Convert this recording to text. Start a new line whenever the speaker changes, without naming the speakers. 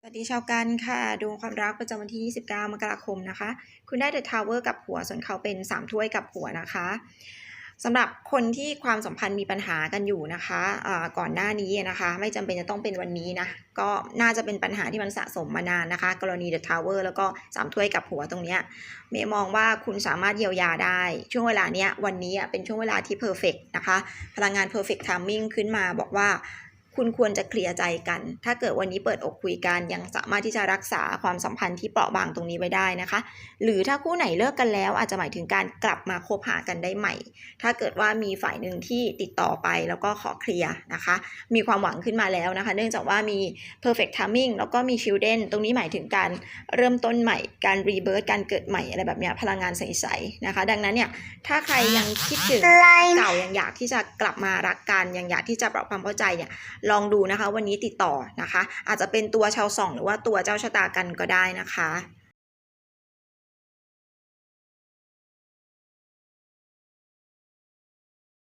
สวัสดีชาวกันค่ะดวงความรักประจำวันที่ 29 มกราคมนะคะ คุณได้เดอะทาวเวอร์กับหัว ส่วนเขาเป็น 3 ถ้วยกับหัวนะคะสำหรับคนที่ความสัมพันธ์มีปัญหากันอยู่นะคะอ่าก่อนหน้านี้นะคะ ไม่จำเป็นจะต้องเป็นวันนี้นะก็น่าจะเป็นปัญหาที่มันสะสมมานานนะคะ กรณีเดอะทาวเวอร์แล้วก็3ถ้วยกับหัวตรงเนี้ยเมย์มองว่าคุณสามารถเยียวยาได้ ช่วงเวลาเนี้ยวันนี้เป็นช่วงเวลาที่เพอร์เฟกนะคะ พลังงาน perfect timing ขึ้นมาบอกว่า คุณควรจะเคลียร์ใจกัน ถ้าเกิดวันนี้เปิดอกคุยกันยังสามารถที่จะรักษาความสัมพันธ์ที่เปราะบางตรงนี้ไว้ได้นะคะ หรือถ้าคู่ไหนเลิกกันแล้ว อาจจะหมายถึงการกลับมาคบหากันได้ใหม่ ถ้าเกิดว่ามีฝ่ายหนึ่งที่ติดต่อไปแล้วก็ขอเคลียร์นะคะ มีความหวังขึ้นมาแล้วนะคะ เนื่องจากว่ามี perfect timing แล้วก็มี children ตรงนี้หมายถึงการเริ่มต้นใหม่ การ rebirth การเกิดใหม่อะไรแบบเนี้ยพลังงานใสๆนะคะ ดังนั้นเนี่ยถ้าใครยังคิดถึงเก่ายังอยากที่จะกลับมารักกันยังอยากที่จะปรับความเข้าใจเนี่ยลองดูนะคะ วันนี้ติดต่อนะคะ อาจจะเป็นตัวชาวส่องหรือว่าตัวเจ้าชะตากันก็ได้นะคะ